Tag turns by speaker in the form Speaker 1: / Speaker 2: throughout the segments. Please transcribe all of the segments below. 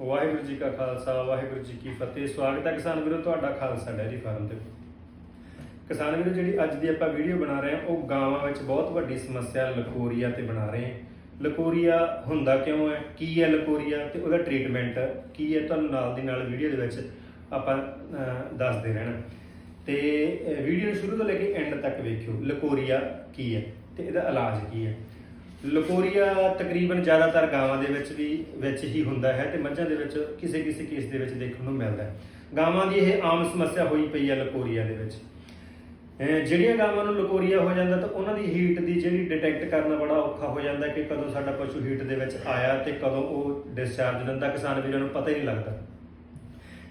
Speaker 1: ਵਾਹਿਗੁਰੂ ਜੀ ਕਾ ਖਾਲਸਾ, ਵਾਹਿਗੁਰੂ ਜੀ ਕੀ ਫਤਿਹ। ਸਵਾਗਤ ਹੈ ਕਿਸਾਨ ਵੀਰੋ, ਤੁਹਾਡਾ ਖਾਲਸਾ ਡੈਰੀ ਫਾਰਮ ਤੇ। ਕਿਸਾਨ ਵੀਰੋ, ਜਿਹੜੀ ਅੱਜ ਦੀ ਆਪਾਂ ਵੀਡੀਓ ਬਣਾ ਰਹੇ ਹਾਂ, ਉਹ ਗਾਵਾਂ ਵਿੱਚ ਬਹੁਤ ਵੱਡੀ ਸਮੱਸਿਆ ਲਕੋਰੀਆ ਤੇ ਬਣਾ ਰਹੇ ਹਾਂ। ਲਕੋਰੀਆ ਹੁੰਦਾ ਕਿਉਂ ਹੈ? ਕੀ ਹੈ ਲਕੋਰੀਆ ਤੇ ਉਹਦਾ ਟ੍ਰੀਟਮੈਂਟ ਕੀ ਹੈ? ਤੁਹਾਨੂੰ ਨਾਲ ਦੀ ਨਾਲ ਵੀਡੀਓ ਦੇ ਵਿੱਚ ਆਪਾਂ ਦੱਸਦੇ ਰਹਿਣਾ। ਤੇ ਵੀਡੀਓ ਨੂੰ ਸ਼ੁਰੂ ਤੋਂ ਲੈ ਕੇ ਐਂਡ ਤੱਕ ਵੇਖਿਓ, ਲਕੋਰੀਆ ਕੀ ਹੈ ਤੇ ਇਹਦਾ ਇਲਾਜ ਕੀ ਹੈ। ਲਕੋਰੀਆ ਤਕਰੀਬਨ ਜ਼ਿਆਦਾਤਰ ਗਾਵਾਂ ਦੇ ਵਿੱਚ ਵੀ, ਵਿੱਚ ਹੀ ਹੁੰਦਾ ਹੈ ਤੇ ਮੱਝਾਂ ਦੇ ਵਿੱਚ ਕਿਸੇ ਕਿਸੇ ਕੇਸ ਦੇ ਵਿੱਚ ਦੇਖਣ ਨੂੰ ਮਿਲਦਾ ਹੈ। ਗਾਵਾਂ ਦੀ ਇਹ ਆਮ ਸਮੱਸਿਆ ਹੋਈ ਪਈ ਹੈ ਲਕੋਰੀਆ ਦੇ ਵਿੱਚ। ਜਿਹੜੀਆਂ ਗਾਵਾਂ ਨੂੰ ਲਕੋਰੀਆ ਹੋ ਜਾਂਦਾ ਤਾਂ ਉਹਨਾਂ ਦੀ ਹੀਟ ਦੀ ਜਿਹੜੀ ਡਿਟੈਕਟ ਕਰਨਾ ਬੜਾ ਔਖਾ ਹੋ ਜਾਂਦਾ ਕਿ ਕਦੋਂ ਸਾਡਾ ਪਸ਼ੂ ਹੀਟ ਦੇ ਵਿੱਚ ਆਇਆ ਤੇ ਕਦੋਂ ਉਹ ਡਿਸਚਾਰਜ ਦਿੰਦਾ ਕਿਸਾਨ ਵੀਰਾਂ ਨੂੰ ਪਤਾ ਹੀ ਨਹੀਂ ਲੱਗਦਾ।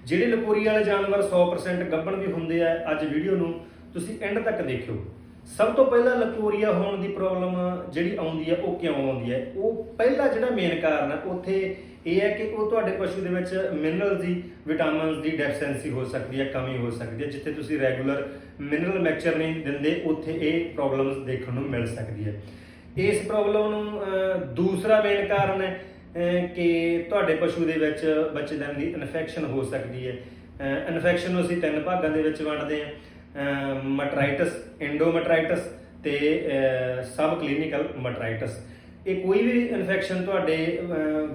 Speaker 1: ਜਿਹੜੇ ਲਕੋਰੀਆ ਵਾਲੇ ਜਾਨਵਰ 100% ਗੱਭਣ ਵੀ ਹੁੰਦੇ ਆ, ਅੱਜ ਵੀਡੀਓ ਨੂੰ ਤੁਸੀਂ ਐਂਡ ਤੱਕ ਦੇਖਿਓ। ਸਭ ਤੋਂ ਪਹਿਲਾਂ ਲਕੋਰੀਆ ਹੋਣ ਦੀ ਪ੍ਰੋਬਲਮ ਜਿਹੜੀ ਆਉਂਦੀ ਹੈ, ਉਹ ਕਿਉਂ ਆਉਂਦੀ ਹੈ? ਉਹ ਪਹਿਲਾ ਜਿਹੜਾ ਮੇਨ ਕਾਰਨ ਹੈ, ਉੱਥੇ ਇਹ ਹੈ ਕਿ ਉਹ ਤੁਹਾਡੇ ਪਸ਼ੂ ਦੇ ਵਿੱਚ ਮਿਨਰਲ ਦੀ ਵਿਟਾਮਿਨਸ ਦੀ ਡੈਫੀਸ਼ੈਂਸੀ ਹੋ ਸਕਦੀ ਹੈ, ਕਮੀ ਹੋ ਸਕਦੀ ਹੈ। ਜਿੱਥੇ ਤੁਸੀਂ ਰੈਗੂਲਰ ਮਿਨਰਲ ਮੈਕਚਰ ਨਹੀਂ ਦਿੰਦੇ, ਉੱਥੇ ਇਹ ਪ੍ਰੋਬਲਮਸ ਦੇਖਣ ਨੂੰ ਮਿਲ ਸਕਦੀ ਹੈ। ਇਸ ਪ੍ਰੋਬਲਮ ਨੂੰ ਦੂਸਰਾ ਮੇਨ ਕਾਰਨ ਹੈ ਕਿ ਤੁਹਾਡੇ ਪਸ਼ੂ ਦੇ ਵਿੱਚ ਬੱਚੇਦਾਨੀ ਦੀ ਇਨਫੈਕਸ਼ਨ ਹੋ ਸਕਦੀ ਹੈ। ਇਨਫੈਕਸ਼ਨ ਨੂੰ ਅਸੀਂ ਤਿੰਨ ਭਾਗਾਂ ਦੇ ਵਿੱਚ ਵੰਡਦੇ ਹਾਂ। ਮਟਰਾਈਟਸ ਐਂਡੋਮਟਰਾਈਟਸ ਤੇ ਸਬ ਕਲੀਨਿਕਲ ਮਟਰਾਈਟਸ। ਇਹ ਕੋਈ ਵੀ ਇਨਫੈਕਸ਼ਨ ਤੁਹਾਡੇ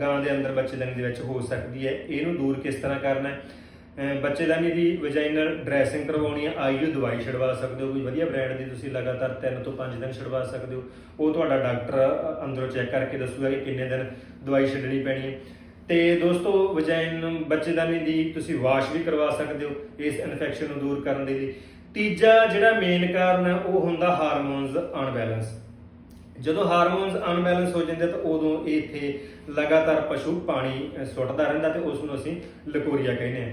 Speaker 1: ਗਾਂ ਦੇ ਅੰਦਰ ਬੱਚੇਦਾਨੀ ਦੇ ਵਿੱਚ ਹੋ ਸਕਦੀ ਹੈ। ਇਹਨੂੰ ਦੂਰ ਕਿਸ ਤਰ੍ਹਾਂ ਕਰਨਾ ਹੈ? ਬੱਚੇਦਾਨੀ ਦੀ ਵਜਾਈਨਲ ਡਰੈਸਿੰਗ ਕਰਵਾਉਣੀ ਹੈ। ਆਈਯੂ ਦਵਾਈ ਛਡਵਾ ਸਕਦੇ ਹੋ। ਕੋਈ ਵਧੀਆ ਬ੍ਰਾਂਡ ਦੀ ਤੁਸੀਂ ਲਗਾਤਾਰ 3 ਤੋਂ 5 ਦਿਨ ਛਡਵਾ ਸਕਦੇ ਹੋ। ਉਹ ਤੁਹਾਡਾ ਡਾਕਟਰ ਅੰਦਰੋਂ ਚੈੱਕ ਕਰਕੇ ਦੱਸੂਗਾ ਕਿ ਕਿੰਨੇ ਦਿਨ ਦਵਾਈ ਛੱਡਣੀ ਪੈਣੀ ਹੈ। ਤੇ ਦੋਸਤੋ ਵਜਾਈਨ ਬੱਚੇਦਾਨੀ ਦੀ ਤੁਸੀਂ ਵਾਸ਼ ਵੀ ਕਰਵਾ ਸਕਦੇ ਹੋ ਇਸ ਇਨਫੈਕਸ਼ਨ ਨੂੰ ਦੂਰ ਕਰਨ ਦੇ ਲਈ। ਤੀਜਾ ਜਿਹੜਾ ਮੇਨ ਕਾਰਨ ਹੈ, ਉਹ ਹੁੰਦਾ ਹਾਰਮੋਨਸ ਅਨਬੈਲੈਂਸ ਜਦੋਂ ਹਾਰਮੋਨਸ ਅਨਬੈਲੈਂਸ ਹੋ ਜਾਂਦੇ ਤਾਂ ਉਦੋਂ ਇਹ ਇੱਥੇ ਲਗਾਤਾਰ ਪਸ਼ੂ ਪਾਣੀ ਸੁੱਟਦਾ ਰਹਿੰਦਾ ਤੇ ਉਸ ਨੂੰ ਅਸੀਂ ਲਕੋਰੀਆ ਕਹਿੰਦੇ ਹਾਂ।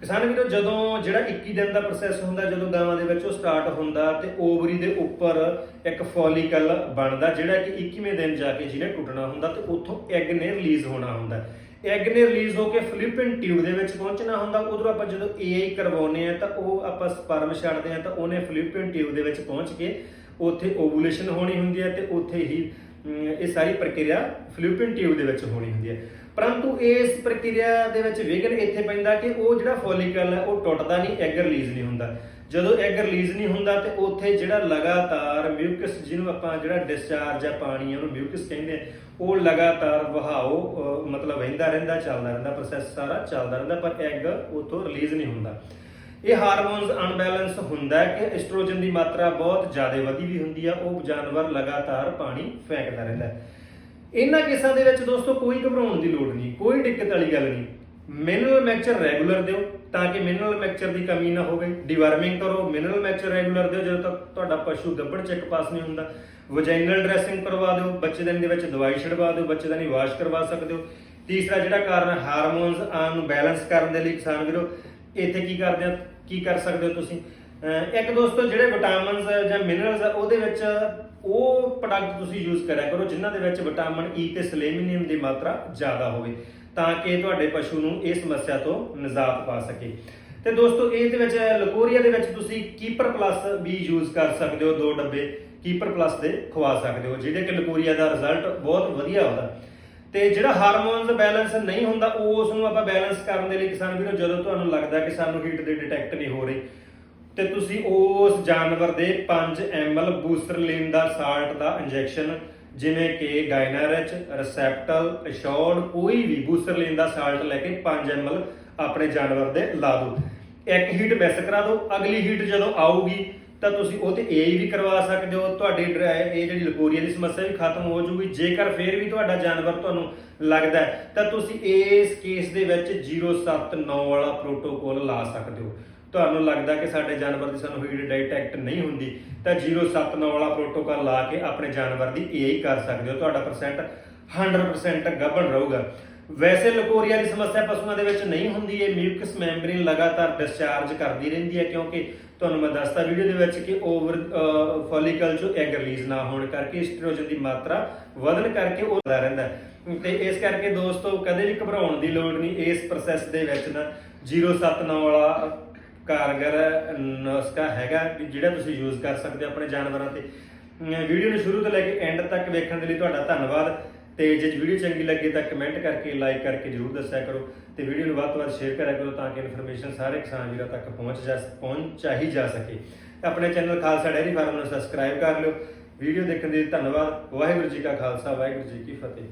Speaker 1: ਕਿਸਾਨ ਵੀਰੋ, ਜਦੋਂ ਜਿਹੜਾ 21 ਦਿਨ ਦਾ ਪ੍ਰੋਸੈਸ ਹੁੰਦਾ, ਜਦੋਂ ਗਾਵਾਂ ਦੇ ਵਿੱਚ ਉਹ ਸਟਾਰਟ ਹੁੰਦਾ, ਤੇ ਓਵਰੀ ਦੇ ਉੱਪਰ ਇੱਕ ਫੋਲੀਕਲ ਬਣਦਾ, ਜਿਹੜਾ ਕਿ 21ਵੇਂ ਦਿਨ ਜਾ ਕੇ ਜਿਹਨੇ ਟੁੱਟਣਾ ਹੁੰਦਾ, ਤੇ ਉੱਥੋਂ ਐਗ ਨੇ ਰਿਲੀਜ਼ ਹੋਣਾ ਹੁੰਦਾ। ਐਗ ਨੇ ਰਿਲੀਜ਼ ਹੋ ਕੇ ਫਲਿਪਿਨ ਟਿਊਬ ਦੇ ਵਿੱਚ ਪਹੁੰਚਣਾ ਹੁੰਦਾ ਉਦੋਂ ਆਪਾਂ ਜਦੋਂ ਏਆਈ ਕਰਵਾਉਨੇ ਆ ਤਾਂ ਉਹ ਆਪਾਂ ਸਪਰਮ ਛੱਡਦੇ ਆ ਤਾਂ ਉਹਨੇ ਫਲਿਪਿਨ ਟਿਊਬ ਦੇ ਵਿੱਚ ਪਹੁੰਚ ਕੇ ਉੱਥੇ ਓਵੂਲੇਸ਼ਨ ਹੋਣੀ ਹੁੰਦੀ ਹੈ ਤੇ ਉੱਥੇ ਹੀ ਇਹ ਸਾਰੀ ਪ੍ਰਕਿਰਿਆ ਫਲਿਪਿਨ ਟਿਊਬ ਦੇ ਵਿੱਚ ਹੋਣੀ ਹੁੰਦੀ ਹੈ। ਪਰੰਤੂ ਇਸ ਪ੍ਰਕਿਰਿਆ ਦੇ ਵਿੱਚ ਵਿਘਨ ਇੱਥੇ ਪੈਂਦਾ ਕਿ ਉਹ ਜਿਹੜਾ ਫੋਲੀਕਲ ਹੈ ਉਹ ਟੁੱਟਦਾ ਨਹੀਂ ਐਗ ਰਿਲੀਜ਼ ਨਹੀਂ ਹੁੰਦਾ। ਜਦੋਂ ਐਗ ਰਿਲੀਜ਼ ਨਹੀਂ ਹੁੰਦਾ ਤੇ ਉੱਥੇ ਜਿਹੜਾ ਲਗਾਤਾਰ ਮਿਊਕਸ ਜਿਹਨੂੰ ਆਪਾਂ ਜਿਹੜਾ ਡਿਸਚਾਰਜ ਆ ਪਾਣੀ ਆ, ਉਹਨੂੰ ਮਿਊਕਸ ਕਹਿੰਦੇ ਆ ਉਹ ਲਗਾਤਾਰ ਵਹਾਓ ਮਤਲਬ ਵਹਿੰਦਾ ਰਹਿੰਦਾ ਚੱਲਦਾ ਰਹਿੰਦਾ ਪ੍ਰੋਸੈਸ ਸਾਰਾ ਚੱਲਦਾ ਰਹਿੰਦਾ ਪਰ ਐਗ ਉਥੋਂ ਰਿਲੀਜ਼ ਨਹੀਂ ਹੁੰਦਾ। ਇਹ ਹਾਰਮੋਨਸ ਅਨਬੈਲੈਂਸ ਹੁੰਦਾ ਹੈ ਕਿ ਐਸਟ੍ਰੋਜਨ ਦੀ ਮਾਤਰਾ ਬਹੁਤ ਜ਼ਿਆਦਾ ਵਧੀ ਵੀ ਹੁੰਦੀ ਆ, ਉਹ ਜਾਨਵਰ ਲਗਾਤਾਰ ਪਾਣੀ ਫੈਂਕਦਾ ਰਹਿੰਦਾ ਹੈ। ਇਹਨਾਂ ਕੇਸਾਂ ਦੇ ਵਿੱਚ ਦੋਸਤੋ ਕੋਈ ਘਬਰਾਉਣ ਦੀ ਲੋੜ ਨਹੀਂ, ਕੋਈ ਦਿੱਕਤ ਵਾਲੀ ਗੱਲ ਨਹੀਂ। ਮਿਨਰਲ ਮੈਕਚਰ ਰੈਗੂਲਰ ਦਿਓ ਤਾਂ ਕਿ ਮਿਨਰਲ ਮੈਕਚਰ ਦੀ ਕਮੀ ਨਾ ਹੋਵੇ ਡਿਵਰਮਿੰਗ ਕਰੋ ਮਿਨਰਲ ਮੈਕਚਰ ਰੈਗੂਲਰ ਦਿਓ, ਜਦੋਂ ਤੱਕ ਤੁਹਾਡਾ ਪਸ਼ੂ ਗੱਭਣ ਚੈੱਕ ਪਾਸ ਨਹੀਂ ਹੁੰਦਾ। ਵਜਾਈਨਲ ਡਰੈਸਿੰਗ ਕਰਵਾ ਦਿਓ ਬੱਚੇਦਾਨੀ ਦੇ ਵਿੱਚ ਦਵਾਈ ਛਡਵਾ ਦਿਓ ਬੱਚੇਦਾਨੀ ਵਾਸ਼ ਕਰਵਾ ਸਕਦੇ ਹੋ। ਤੀਸਰਾ ਜਿਹੜਾ ਕਾਰਨ ਹਾਰਮੋਨਸ ਨੂੰ ਬੈਲੈਂਸ ਕਰਨ ਦੇ ਲਈ ਕਿਸਾਨ ਵੀਰੋ ਇੱਥੇ ਕੀ ਕਰਦੇ ਆ ਕੀ ਕਰ ਸਕਦੇ ਹੋ ਤੁਸੀਂ? ਇੱਕ ਦੋਸਤੋ, ਜਿਹੜੇ ਵਿਟਾਮਿਨਸ ਜਾਂ ਮਿਨਰਲਸ ਆ, ਉਹਦੇ ਵਿੱਚ ਉਹ ਪ੍ਰੋਡਕਟ ਤੁਸੀਂ ਯੂਜ਼ ਕਰਿਆ ਕਰੋ, ਜਿਨ੍ਹਾਂ ਦੇ ਵਿੱਚ ਵਿਟਾਮਿਨ ਈ e ਤੇ ਸਲੇਮੀਨੀਅਮ ਦੀ ਮਾਤਰਾ ਜ਼ਿਆਦਾ ਹੋਵੇ, ਤਾਂ ਕਿ ਤੁਹਾਡੇ ਪਸ਼ੂ ਨੂੰ ਇਹ ਸਮੱਸਿਆ ਤੋਂ ਨਿਜਾਤ ਪਾ ਸਕੇ। ਤੇ ਦੋਸਤੋ, ਇਹਦੇ ਵਿੱਚ ਲਕੋਰੀਆ ਦੇ ਵਿੱਚ ਤੁਸੀਂ ਕੀਪਰ ਪਲੱਸ ਵੀ ਯੂਜ਼ ਕਰ ਸਕਦੇ ਹੋ, ਦੋ ਡੱਬੇ ਕੀਪਰ ਪਲੱਸ ਦੇ ਖਵਾ ਸਕਦੇ ਹੋ, ਜਿਹਦੇ ਕਿ ਲਕੋਰੀਆ ਦਾ ਰਿਜ਼ਲਟ ਬਹੁਤ ਵਧੀਆ ਆਉਂਦਾ। ਤੇ ਜਿਹੜਾ ਹਾਰਮੋਨਸ ਬੈਲੈਂਸ ਨਹੀਂ ਹੁੰਦਾ, ਉਸ ਨੂੰ ਆਪਾਂ ਬੈਲੈਂਸ ਕਰਨ ਦੇ ਲਈ ਕਿਸਾਨ ਵੀਰੋ, ਜਦੋਂ ਤੁਹਾਨੂੰ ਲੱਗਦਾ ਕਿ ਸਾਨੂੰ ਹੀਟ ਦੇ ਡਿਟੈਕਟ ਨਹੀਂ ਹੋ ਰਹੀ, ਤੇ ਤੁਸੀਂ ਉਸ ਜਾਨਵਰ ਦੇ 5 ml ਬੂਸਟਰਲਿਨ ਦਾ ਸਾਲਟ ਦਾ ਇੰਜੈਕਸ਼ਨ, ਜਿਵੇਂ ਕਿ ਗਾਇਨਾਰਿਚ ਰੈਸੈਪਟਲ ਅਸ਼ੋਰਡ ਕੋਈ ਵੀ ਬੂਸਟਰਲਿਨ ਦਾ ਸਾਲਟ ਲੈ ਕੇ 5 ml ਆਪਣੇ ਜਾਨਵਰ ਦੇ ਲਾ ਦਿਓ। ਇੱਕ ਹੀਟ ਮਿਸ ਕਰਾ ਦਿਓ, ਅਗਲੀ ਹੀਟ ਜਦੋਂ ਆਊਗੀ ਤਾਂ ਤੁਸੀਂ ਉਹ ਤੇ ਏਆਈ ਵੀ ਕਰਵਾ ਸਕਦੇ ਹੋ, ਤੁਹਾਡੀ ਡਰਾ- ਇਹ ਜਿਹੜੀ ਲਕੋਰੀਆ ਦੀ ਸਮੱਸਿਆ ਵੀ ਖਤਮ ਹੋ ਜੂਗੀ ਜੇਕਰ ਫੇਰ ਵੀ ਤੁਹਾਡਾ ਜਾਨਵਰ ਤੁਹਾਨੂੰ ਲੱਗਦਾ ਤਾਂ ਤੁਸੀਂ ਇਸ ਕੇਸ ਦੇ ਵਿੱਚ 079 ਵਾਲਾ ਪ੍ਰੋਟੋਕੋਲ ਲਾ ਸਕਦੇ ਹੋ। ਤੁਹਾਨੂੰ ਲੱਗਦਾ ਕਿ ਸਾਡੇ ਜਾਨਵਰ ਦੀ ਸਾਨੂੰ ਹੀਟ ਡਿਟੈਕਟ ਨਹੀਂ ਹੁੰਦੀ, ਤਾਂ 079 ਵਾਲਾ ਪ੍ਰੋਟੋਕਾਲ ਲਾ ਕੇ ਆਪਣੇ ਜਾਨਵਰ ਦੀ ਏਆਈ ਕਰ ਸਕਦੇ ਹੋ, ਤੁਹਾਡਾ ਪਰਸੈਂਟ 100% ਗੱਭਣ ਰਹੂਗਾ। ਵੈਸੇ ਲਕੋਰੀਆ ਦੀ ਸਮੱਸਿਆ ਪਸ਼ੂਆਂ ਦੇ ਵਿੱਚ ਨਹੀਂ ਹੁੰਦੀ, ਇਹ ਮਿਊਕਸ ਮੈਂਬਰੀਨ ਲਗਾਤਾਰ ਡਿਸਚਾਰਜ ਕਰਦੀ ਰਹਿੰਦੀ ਹੈ, ਕਿਉਂਕਿ ਤੁਹਾਨੂੰ ਮੈਂ ਦੱਸਤਾ ਵੀਡੀਓ ਦੇ ਵਿੱਚ ਕਿ ਓਵਰ ਫੋਲੀਕਲ ਚੋਂ ਐਗ ਰਿਲੀਜ਼ ਨਾ ਹੋਣ ਕਰਕੇ ਐਸਟ੍ਰੋਜਨ ਦੀ ਮਾਤਰਾ ਵਧਣ ਕਰਕੇ ਉਹ ਵਧਦਾ ਰਹਿੰਦਾ ਤੇ ਇਸ ਕਰਕੇ ਦੋਸਤੋ, ਕਦੇ ਵੀ ਘਬਰਾਉਣ ਦੀ ਲੋੜ ਨਹੀਂ, ਇਸ ਪ੍ਰੋਸੈਸ ਦੇ ਵਿੱਚ ਨਾ 079 ਵਾਲਾ ਕਾਰਗਰ ਨੁਸਖਾ ਹੈਗਾ ਜਿਹੜਾ ਤੁਸੀਂ ਯੂਜ਼ ਕਰ ਸਕਦੇ ਹੋ ਆਪਣੇ ਜਾਨਵਰਾਂ ਤੇ। ਵੀਡੀਓ ਨੂੰ ਸ਼ੁਰੂ ਤੋਂ ਲੈ ਕੇ ਐਂਡ ਤੱਕ ਵੇਖਣ ਦੇ ਲਈ ਤੁਹਾਡਾ ਧੰਨਵਾਦ। ਤੇ ਜੇ ਵੀਡੀਓ ਚੰਗੀ ਲੱਗੇ ਤਾਂ ਕਮੈਂਟ ਕਰਕੇ, ਲਾਈਕ ਕਰਕੇ ਜਰੂਰ ਦੱਸਿਆ ਕਰੋ ਤੇ ਵੀਡੀਓ ਨੂੰ ਵੱਧ ਤੋਂ ਵੱਧ ਸ਼ੇਅਰ ਕਰਿਆ ਕਰੋ ਤਾਂ ਕਿ ਇਨਫੋਰਮੇਸ਼ਨ ਸਾਰੇ ਕਿਸਾਨ ਵੀਰਾਂ ਤੱਕ ਪਹੁੰਚ ਜਾ ਪਹੁੰਚਾ ਹੀ ਜਾ ਸਕੇ। ਆਪਣੇ ਚੈਨਲ ਖਾਲਸਾ ਡੈਰੀ ਫਾਰਮ ਨੂੰ ਸਬਸਕ੍ਰਾਈਬ ਕਰ ਲਿਓ। ਵੀਡੀਓ ਦੇਖਣ ਦੇ ਲਈ ਧੰਨਵਾਦ। ਵਾਹਿਗੁਰੂ ਜੀ ਕਾ ਖਾਲਸਾ, ਵਾਹਿਗੁਰੂ ਜੀ ਕੀ ਫਤਿਹ।